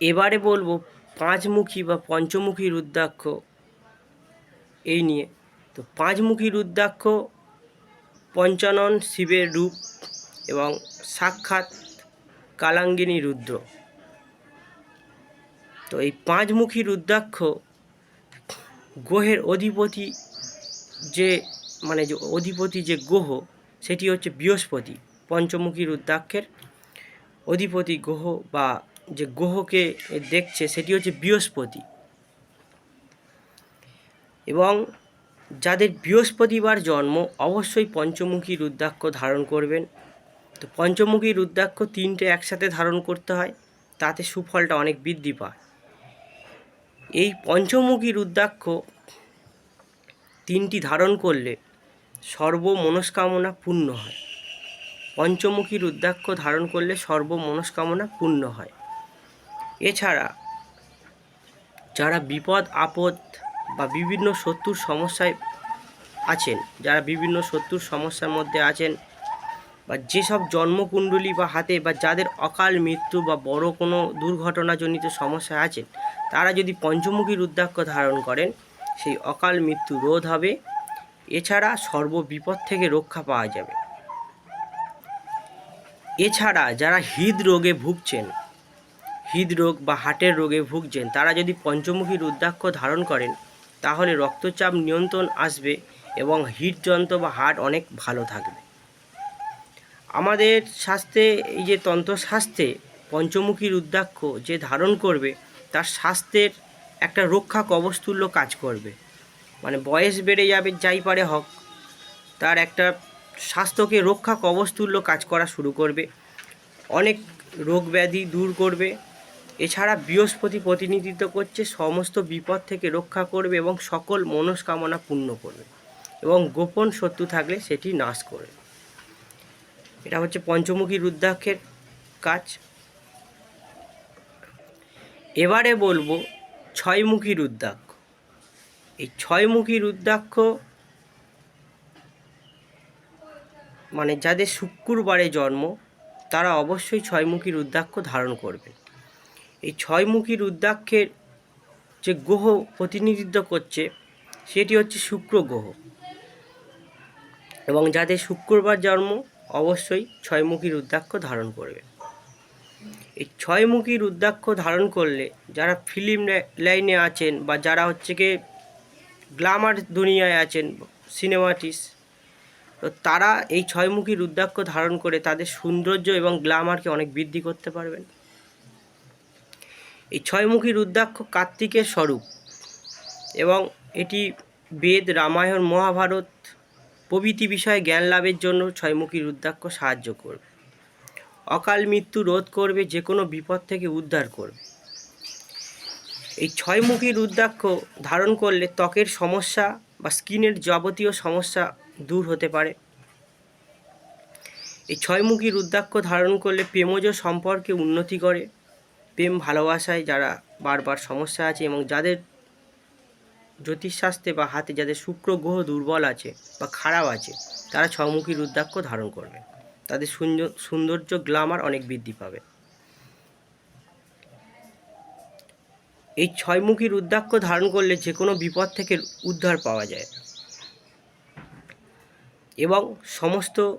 এবারে বলব পাঁচমুখী বা পঞ্চমুখী রুদ্রাক্ষ, এই নিয়ে। তো পাঁচমুখী রুদ্রাক্ষ, পঞ্চানন, শিবের রূপ এবং সাক্ষাৎ কালাঙ্গিনী রুদ্র। তো এই পাঁচমুখী রুদ্রাক্ষ গ্রহের অধিপতি যে মানে যে অধিপতি যে গ্রহ, সেটি হচ্ছে বৃহস্পতি, পঞ্চমুখী রুদ্রাক্ষের অধিপতি গ্রহ বা যে গ্রহকে দেখছে সেটি হচ্ছে বৃহস্পতি। এবং যাদের বৃহস্পতিবার জন্ম, অবশ্যই পঞ্চমুখী রুদ্রাক্ষ ধারণ করবেন। তো পঞ্চমুখী রুদ্রাক্ষ তিনটে একসাথে ধারণ করতে হয়, তাতে সুফলটা অনেক বৃদ্ধি পায়। এই পঞ্চমুখী রুদ্রাক্ষ তিনটি ধারণ করলে সর্ব মনস্কামনা পূর্ণ হয়। পঞ্চমুখী রুদ্রাক্ষ ধারণ করলে সর্ব মনস্কামনা পূর্ণ হয়। এছাড়া যারা বিপদ, আপদ বা বিভিন্ন শত্রুর সমস্যায় আছেন, যারা বিভিন্ন শত্রুর সমস্যার মধ্যে আছেন বা যেসব জন্মকুণ্ডলী বা হাতে বা যাদের অকাল মৃত্যু বা বড় কোনো দুর্ঘটনাজনিত সমস্যা আছেন, তারা যদি পঞ্চমুখী রুদ্রাক্ষ ধারণ করেন, সেই অকাল মৃত্যু রোধ হবে। এছাড়া সর্ববিপদ থেকে রক্ষা পাওয়া যাবে। এছাড়া যারা হৃদরোগে ভুগছেন হৃদরোগ বা হার্টের রোগে ভুগছেন, তারা যদি পঞ্চমুখী রুদ্রাক্ষ ধারণ করেন, তাহলে রক্তচাপ নিয়ন্ত্রণ আসবে এবং হৃদযন্ত্র বা হার্ট অনেক ভালো থাকবে। আমাদের স্বাস্থ্যে, এই যে তন্ত্রশাস্ত্রে পঞ্চমুখী রুদ্রাক্ষ যে ধারণ করবে, তার স্বাস্থ্যের একটা রক্ষা কবস্তুল্য কাজ করবে। মানে বয়স বেড়ে যাবে, যাই পারে হোক, তার একটা স্বাস্থ্যকে রক্ষা কবস্তুল্য কাজ করা শুরু করবে। অনেক রোগ ব্যাধি দূর করবে এছাড়া বৃহস্পতি প্রতিনিধিত্ব করছে সমস্ত বিপদ থেকে রক্ষা করবে এবং সকল মনস্কামনা পূর্ণ করবে এবং গোপন শত্রু থাকলে সেটি নাশ করবে। এটা হচ্ছে পঞ্চমুখী রুদ্রাক্ষের কাজ। এবারে বলব ছয়মুখী রুদ্রাক্ষ। এই ছয়মুখী রুদ্রাক্ষ মানে যাদের শুক্রবারে জন্ম, তারা অবশ্যই ছয়মুখী রুদ্রাক্ষ ধারণ করবেন। এই ছয় ছয়মুখী রুদ্রাক্ষের যে গ্রহ প্রতিনিধিত্ব করছে, সেটি হচ্ছে শুক্র গ্রহ। এবং যাদের শুক্রবার জন্ম, অবশ্যই ছয়মুখী রুদ্রাক্ষ ধারণ করবে। এই ছয়মুখী রুদ্রাক্ষ ধারণ করলে যারা ফিল্ম লাইনে আছেন বা যারা হচ্ছে কি গ্লামার দুনিয়ায় আছেন সিনেমাটিস তো তারা এই ছয়মুখী রুদ্রাক্ষ ধারণ করে তাদের সৌন্দর্য এবং গ্লামারকে অনেক বৃদ্ধি করতে পারবেন। এই ছয়মুখী রুদ্রাক্ষ কার্তিকের স্বরূপ এবং এটি বেদ রামায়ণ মহাভারত প্রভৃতি বিষয়ে জ্ঞান লাভের জন্য ছয়মুখী রুদ্রাক্ষ সাহায্য করবে। অকাল মৃত্যু রোধ করবে যে কোনো বিপদ থেকে উদ্ধার করবে। এই ছয়মুখী রুদ্রাক্ষ ধারণ করলে ত্বকের সমস্যা বা স্কিনের যাবতীয় সমস্যা দূর হতে পারে। এই ছয়মুখী রুদ্রাক্ষ ধারণ করলে প্রেমজ সম্পর্কে উন্নতি করে। প্রেম ভালোবাসায় যারা বারবার সমস্যা আছে এবং যাদের জ্যোতিষশাস্ত্রে বা হাতে যাদের শুক্র গ্রহ দুর্বল আছে বা খারাপ আছে, তারা ছমুখী রুদ্রাক্ষ ধারণ করবে। তাদের সুন্দর সৌন্দর্য গ্লামার অনেক বৃদ্ধি পাবে। এই ছয়মুখী রুদ্রাক্ষ ধারণ করলে যে কোনো বিপদ থেকে উদ্ধার পাওয়া যায়। এবং সমস্ত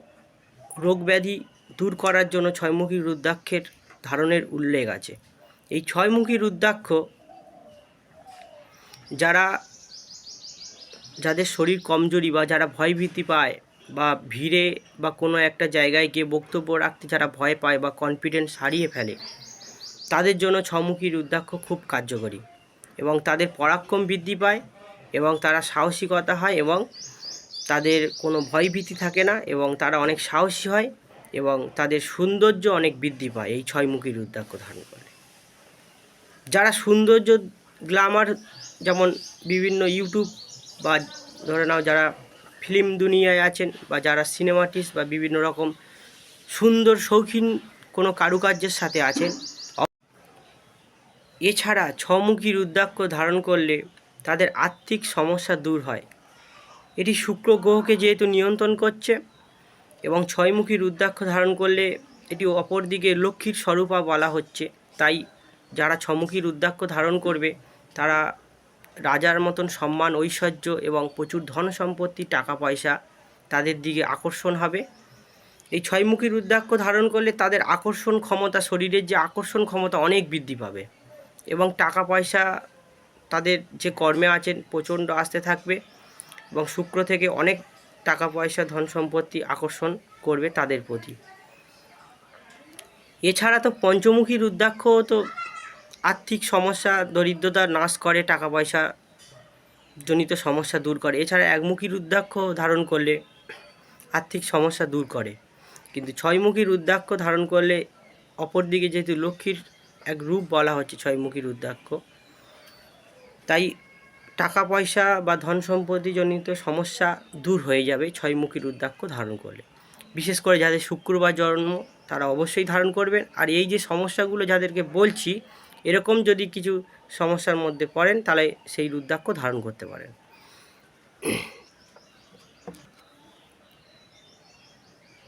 রোগ ব্যাধি দূর করার জন্য ছয়মুখী রুদ্রাক্ষের ধারণের উল্লেখ আছে। এই ছয়মুখী রুদ্রাক্ষ যারা, যাদের শরীর কমজোরি বা যারা ভয়ভীতি পায় বা ভিড়ে বা কোনো একটা জায়গায় গিয়ে বক্তব্য রাখতে যারা ভয় পায় বা কনফিডেন্স হারিয়ে ফেলে, তাদের জন্য ছমুখী রুদ্রাক্ষ খুব কার্যকরী এবং তাদের পরাক্রম বৃদ্ধি পায় এবং তারা সাহসিকতা হয় এবং তাদের কোনো ভয়ভীতি থাকে না এবং তারা অনেক সাহসী হয়। এবং তাদের সৌন্দর্য অনেক বৃদ্ধি পায় এই ছয়মুখী রুদ্রাক্ষ ধারণ করে। যারা সৌন্দর্য গ্লামার যেমন বিভিন্ন ইউটিউব বা ধরে নাও যারা ফিল্ম দুনিয়ায় আছেন বা যারা সিনেমাটিস্ট বা বিভিন্ন রকম সুন্দর, শৌখিন কোনো কারুকার্যের সাথে আছেন, এছাড়া ছমুখী রুদ্রাক্ষ ধারণ করলে তাদের আর্থিক সমস্যা দূর হয়। এটি শুক্র গ্রহকে যেহেতু নিয়ন্ত্রণ করছে এবং ছয়মুখী রুদ্রাক্ষ ধারণ করলে এটি অপরদিকে লক্ষ্মীর স্বরূপা বলা হচ্ছে। তাই যারা ছমুখী রুদ্রাক্ষ ধারণ করবে, তারা রাজার মতন সম্মান, ঐশ্বর্য এবং প্রচুর ধন সম্পত্তি টাকা পয়সা তাদের দিকে আকর্ষণ হবে। এই ছয়মুখী রুদ্রাক্ষ ধারণ করলে তাদের আকর্ষণ ক্ষমতা, শরীরের যে আকর্ষণ ক্ষমতা অনেক বৃদ্ধি পাবে এবং টাকা পয়সা তাদের যে কর্মে আছেন, প্রচণ্ড আসতে থাকবে এবং শুক্র থেকে অনেক টাকা পয়সা ধন সম্পত্তি আকর্ষণ করবে তাদের প্রতি। এছাড়া তো পঞ্চমুখী রুদ্রাক্ষ তো আর্থিক সমস্যা, দরিদ্রতা নাশ করে টাকা পয়সা জনিত সমস্যা দূর করে। এছাড়া একমুখী রুদ্রাক্ষ ধারণ করলে আর্থিক সমস্যা দূর করে। কিন্তু ছয়মুখী রুদ্রাক্ষ ধারণ করলে অপরদিকে যেহেতু লক্ষ্মীর এক রূপ বলা হচ্ছে ছয়মুখী রুদ্রাক্ষ, তাই টাকা পয়সা বা ধন সম্পত্তিজনিত সমস্যা দূর হয়ে যাবে ছয়মুখী রুদ্রাক্ষ ধারণ করলে। বিশেষ করে যাদের শুক্রবার জন্ম, তারা অবশ্যই ধারণ করবেন। আর এই যে সমস্যাগুলো যাদেরকে বলছি, এরকম যদি কিছু সমস্যার মধ্যে পড়েন, তাহলে সেই রুদ্রাক্ষ ধারণ করতে পারেন।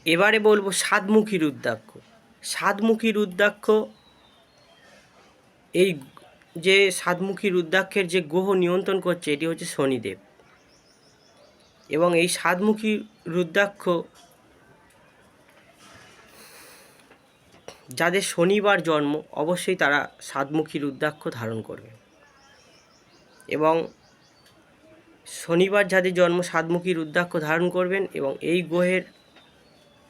এবারে বলব সাতমুখী রুদ্রাক্ষ। সাতমুখী রুদ্রাক্ষ এই যে সাতমুখী রুদ্রাক্ষের যে গ্রহ নিয়ন্ত্রণ করছে, এটি হচ্ছে শনিদেব। এবং এই সাতমুখী রুদ্রাক্ষ যাদের শনিবার জন্ম, অবশ্যই তারা সাতমুখী রুদ্রাক্ষ ধারণ করবে। এবং শনিবার যাদের জন্ম, সাতমুখী রুদ্রাক্ষ ধারণ করবেন এবং এই গ্রহের,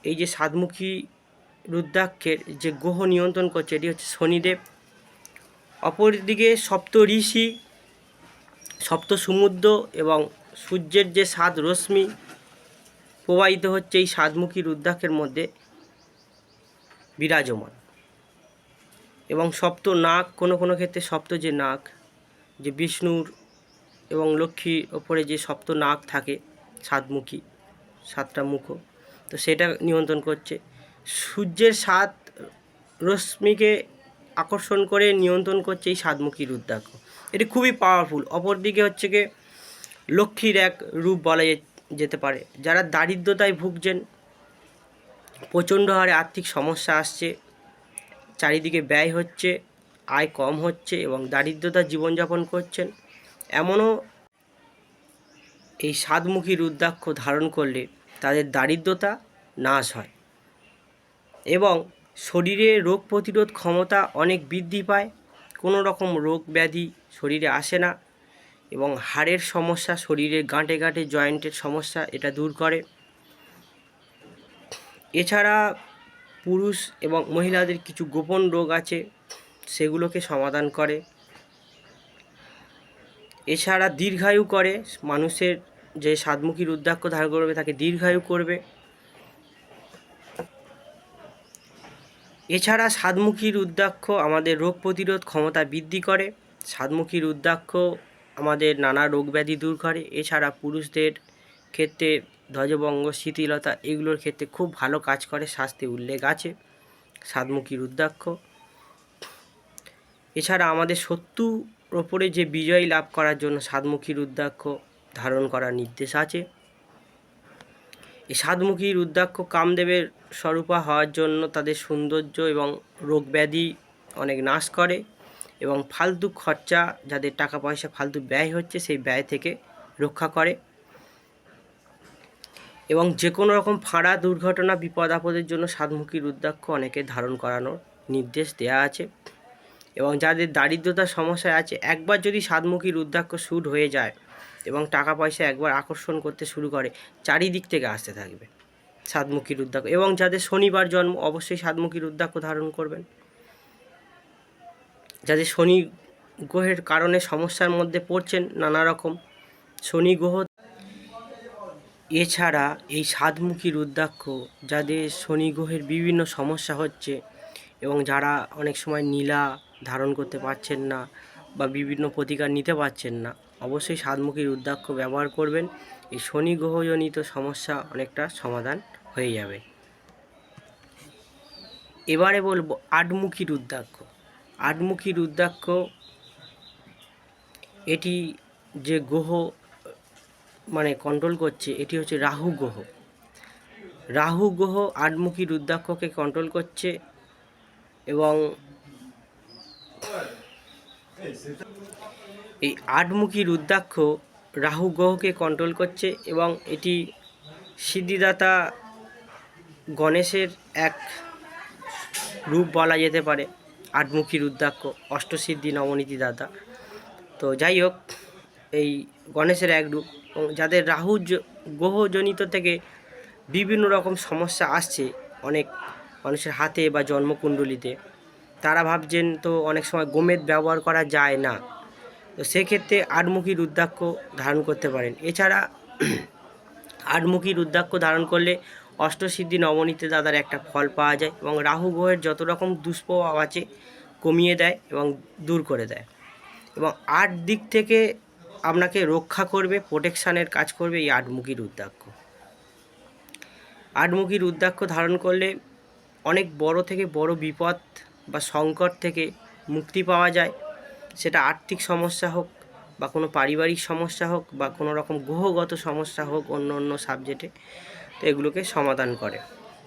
এই যে সাতমুখী রুদ্রাক্ষের যে গ্রহ নিয়ন্ত্রণ করছে, এটি হচ্ছে শনিদেব। অপরদিকে সপ্ত ঋষি, সপ্ত সমুদ্র এবং সূর্যের যে সাত রশ্মি প্রবাহিত হচ্ছে এই সাতমুখী রুদ্রাক্ষের মধ্যে বিরাজমান। এবং সপ্ত নাক কোনো কোনো ক্ষেত্রে সপ্ত যে নাক যে বিষ্ণুর এবং লক্ষ্মীর ওপরে যে সপ্ত নাক থাকে, সাতমুখী, সাতটা মুখ, তো সেটা নিয়ন্ত্রণ করছে। সূর্যের সাত রশ্মিকে আকর্ষণ করে, নিয়ন্ত্রণ করছে এই সাতমুখী রুদ্রাক্ষ। এটি খুবই পাওয়ারফুল অপরদিকে হচ্ছে গিয়ে লক্ষ্মীর এক রূপ বলা যেতে পারে। যারা দারিদ্রতায় ভুগছেন, প্রচণ্ড হারে আর্থিক সমস্যা আসছে, চারিদিকে ব্যয় হচ্ছে, আয় কম হচ্ছে এবং দারিদ্রতা জীবনযাপন করছেন, এমনও এই সাতমুখী রুদ্রাক্ষ ধারণ করলে তাদের দারিদ্রতা নাশ হয়। এবং শরীরে রোগ প্রতিরোধ ক্ষমতা অনেক বৃদ্ধি পায়। কোনো রকম রোগ ব্যাধি শরীরে আসে না এবং হাড়ের সমস্যা শরীরের গাঁটে গাঁটে জয়েন্টের সমস্যা এটা দূর করে। এছাড়া পুরুষ এবং মহিলাদের কিছু গোপন রোগ আছে, সেগুলোকে সমাধান করে। এছাড়া দীর্ঘায়ু করে, মানুষের যে সাতমুখী রুদ্রাক্ষ ধারণ করবে তাকে দীর্ঘায়ু করবে। এছাড়া সাতমুখী রুদ্রাক্ষ আমাদের রোগ প্রতিরোধ ক্ষমতা বৃদ্ধি করে। সাতমুখী রুদ্রাক্ষ আমাদের নানা রোগ ব্যাধি দূর করে। এছাড়া পুরুষদের ক্ষেত্রে ধ্বজভঙ্গ, শিথিলতা এগুলোর ক্ষেত্রে খুব ভালো কাজ করে, শাস্তি উল্লেখ আছে সাতমুখী রুদ্রাক্ষ এছাড়া আমাদের শত্রুর ওপরে যে বিজয় লাভ করার জন্য সাতমুখী রুদ্রাক্ষ ধারণ করার নির্দেশ আছে। এই সাতমুখী রুদ্রাক্ষ কামদেবের স্বরূপা হওয়ার জন্য তাদের সৌন্দর্য এবং রোগ ব্যাধি অনেক নাশ করে এবং ফালতু খরচা যাদের টাকা পয়সা ফালতু ব্যয় হচ্ছে সেই ব্যয় থেকে রক্ষা করে। এবং যে কোনো রকম ফাঁড়া, দুর্ঘটনা, বিপদ, আপদের জন্য সাতমুখী রুদ্রাক্ষ অনেকে ধারণ করানোর নির্দেশ দেওয়া আছে। এবং যাদের দারিদ্রতার সমস্যায় আছে, একবার যদি সাতমুখী রুদ্রাক্ষ শুট হয়ে যায় এবং টাকা পয়সা একবার আকর্ষণ করতে শুরু করে, চারিদিক থেকে আসতে থাকবে। সাতমুখী রুদ্রাক্ষ এবং যাদের শনিবার জন্ম, অবশ্যই সাতমুখী রুদ্রাক্ষ ধারণ করবেন। যাদের শনি গ্রহের কারণে সমস্যার মধ্যে পড়ছেন, নানা রকম। শনি গ্রহ এছাড়া এই সাতমুখী রুদ্রাক্ষ যাদের শনি গ্রহের বিভিন্ন সমস্যা হচ্ছে এবং যারা অনেক সময় নীলা ধারণ করতে পারছেন না বা বিভিন্ন প্রতিকার নিতে পারছেন না অবশ্যই সাতমুখী রুদ্রাক্ষ ব্যবহার করবেন। এই শনি গ্রহজনিত সমস্যা অনেকটা সমাধান হয়ে যাবে। এবারে বলব আটমুখী রুদ্রাক্ষ। আটমুখী রুদ্রাক্ষ, এটি যে গ্রহ মানে কন্ট্রোল করছে, এটি হচ্ছে রাহু গ্রহ। রাহু গ্রহ আটমুখী রুদ্রাক্ষকে কন্ট্রোল করছে এবং এই আটমুখী রুদ্রাক্ষ রাহু গ্রহকে কন্ট্রোল করছে এবং এটি সিদ্ধিদাতা গণেশের এক রূপ বলা যেতে পারে, আটমুখী রুদ্রাক্ষ, অষ্টসিদ্ধি নবনীতি দাতা তো যাই হোক, এই গণেশের এক রূপ এবং যাদের রাহু গ্রহজনিত থেকে বিভিন্ন রকম সমস্যা আসছে অনেক মানুষের হাতে বা জন্মকুণ্ডলিতে, তারা ভাবছেন তো অনেক সময় গোমেদ ব্যবহার করা যায় না। তো সেক্ষেত্রে আটমুখী রুদ্রাক্ষ ধারণ করতে পারেন। এছাড়া আটমুখী রুদ্রাক্ষ ধারণ করলে অষ্টসিদ্ধি নবনীতে দাদার একটা ফল পাওয়া যায় এবং রাহু গ্রহের যত রকম দুষ্প্রভাব আছে কমিয়ে দেয় এবং দূর করে দেয়। এবং আট দিক থেকে আপনাকে রক্ষা করবে, প্রোটেকশানের কাজ করবে এই আটমুখী রুদ্রাক্ষ। আটমুখী রুদ্রাক্ষ ধারণ করলে অনেক বড় থেকে বড় বিপদ বা সংকট থেকে মুক্তি পাওয়া যায় সেটা আর্থিক সমস্যা হোক বা কোনো পারিবারিক সমস্যা হোক বা কোনো রকম গ্রহগত সমস্যা হোক অন্য অন্য সাবজেক্টে তো এগুলোকে সমাধান করে।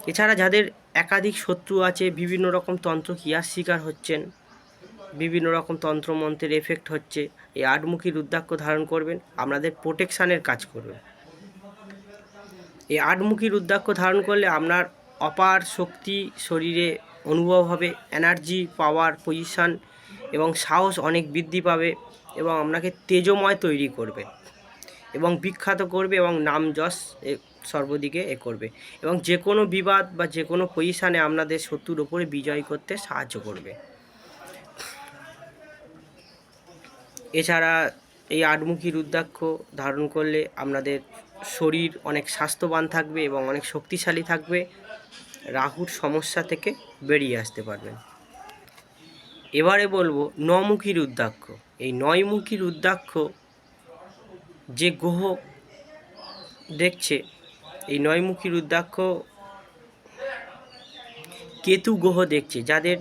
এছাড়া যাদের একাধিক শত্রু আছে, বিভিন্ন রকম তন্ত্র ক্রিয়ার শিকার হচ্ছেন, বিভিন্ন রকম তন্ত্রমন্ত্রের এফেক্ট হচ্ছে, এই আটমুখী রুদ্রাক্ষ ধারণ করবেন, আপনাদের প্রোটেকশানের কাজ করবে এই আটমুখী রুদ্রাক্ষ ধারণ করলে আপনার অপার শক্তি শরীরে অনুভব হবে এনার্জি পাওয়ার পজিশান এবং সাহস অনেক বৃদ্ধি পাবে এবং আপনাকে তেজময় তৈরি করবে এবং বিখ্যাত করবে এবং নাম যশ সর্বদিকে এ করবে এবং যে কোনো বিবাদ বা যে কোনো পজিশানে আপনাদের শত্রুর ওপরে বিজয় করতে সাহায্য করবে। এছাড়া এই আটমুখী রুদ্রাক্ষ ধারণ করলে আপনাদের শরীর অনেক স্বাস্থ্যবান থাকবে এবং অনেক শক্তিশালী থাকবে। রাহুর সমস্যা থেকে বেরিয়ে আসতে পারবেন। এবারে বলব নমুখী রুদ্রাক্ষ এই নয়মুখী রুদ্রাক্ষ যে গ্রহ দেখছে, এই নয়মুখী রুদ্রাক্ষ কেতু গ্রহ দেখছে। যাদের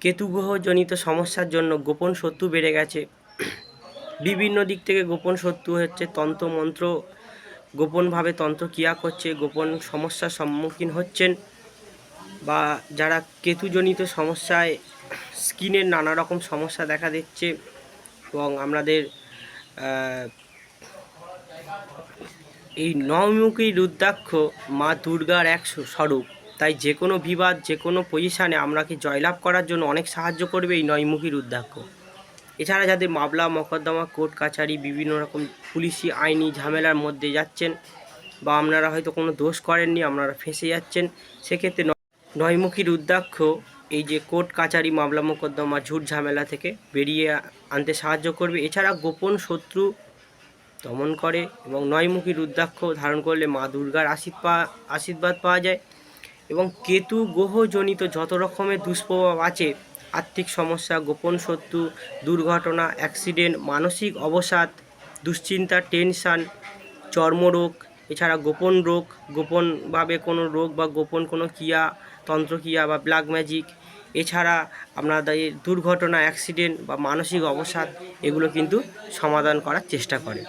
কেতু গ্রহজনিত সমস্যার জন্য গোপন শত্রু বেড়ে গেছে, বিভিন্ন দিক থেকে গোপন শত্রু হচ্ছে তন্ত্র মন্ত্র, গোপনভাবে তন্ত্র ক্রিয়া করছে, গোপন সমস্যার সম্মুখীন হচ্ছেন বা যারা কেতুজনিত সমস্যায় স্কিনের নানা রকম সমস্যা দেখা দিচ্ছে এবং আমাদের এই নবমুখী রুদ্রাক্ষ মা দুর্গার এক স্বরূপ। তাই যে কোনো বিবাদ, যে কোনো পজিশানে আপনাকে জয়লাভ করার জন্য অনেক সাহায্য করবে এই নয়মুখী রুদ্রাক্ষ? এছাড়া যাদের মামলা, মকদ্দমা, কোর্ট কাছারি, বিভিন্ন রকম পুলিশি আইনি ঝামেলার মধ্যে যাচ্ছেন বা আপনারা হয়তো কোনো দোষ করেননি, আপনারা ফেঁসে যাচ্ছেন, সেক্ষেত্রে নয়মুখী রুদ্রাক্ষ এই যে কোর্ট কাছারি মামলা মোকদ্দমা, ঝুট ঝামেলা থেকে বেরিয়ে আনতে সাহায্য করবে। এছাড়া গোপন শত্রু দমন করে এবং নয়মুখী রুদ্রাক্ষ ধারণ করলে মা দুর্গার আশীর্বাদ আশীর্বাদ পাওয়া যায় এবং কেতু গ্রহজনিত যত রকমের দুষ্প্রভাব আছে, আর্থিক সমস্যা, গোপন শত্রু, দুর্ঘটনা, অ্যাক্সিডেন্ট, মানসিক অবসাদ, দুশ্চিন্তা, টেনশান, চর্মরোগ, এছাড়া গোপন রোগ, গোপনভাবে কোনো রোগ বা গোপন কোনো ক্রিয়া, তন্ত্রক্রিয়া বা ব্ল্যাক ম্যাজিক এছাড়া আপনাদের দুর্ঘটনা অ্যাক্সিডেন্ট বা মানসিক অবসাদ এগুলো কিন্তু সমাধান করার চেষ্টা করে।